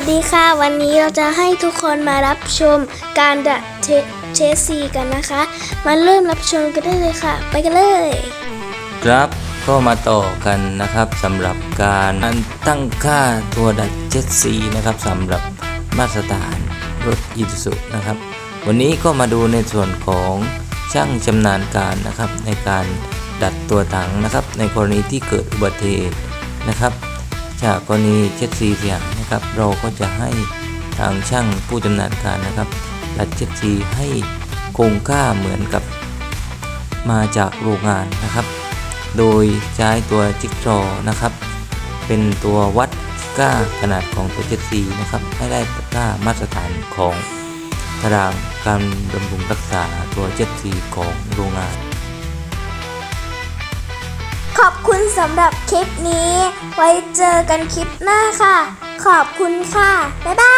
วัสดีค่ะ วันนี้เราจะให้ทุกคนมารับชมการดัดเทเชสซีกันนะคะ มาเริ่มรับชมกันได้เลยค่ะ ไปกันเลย ครับก็มาต่อกันนะครับสำหรับการตั้งค่าตัวดัดเจ็ตซีนะครับสำหรับมาตรฐานรถอีซูนะครับ วันนี้ก็มาดูในส่วนของช่างชำนาญการนะครับในการดัดตัวถังนะครับ ในกรณีที่เกิดอุบัติเหตุนะครับ จากกรณีเจ็ตซีเสียง นะครับ เราก็จะให้ทางช่างผู้ชำนาญการนะครับดัดเจ็ตซีให้คงค่าเหมือนกับมาจากโรงงานนะครับ โดยใช้ตัวจิ๊กซอว์นะครับ เป็นตัววัดค่าขนาดของตัวเจ็ตซีนะครับ ให้ได้ค่ามาตรฐานของตารางการดำรงรักษาตัวเจ็ตซีของโรงงาน ขอบคุณสำหรับคลิปนี้ ไว้เจอกันคลิปหน้าค่ะ ขอบคุณค่ะ บ๊ายบาย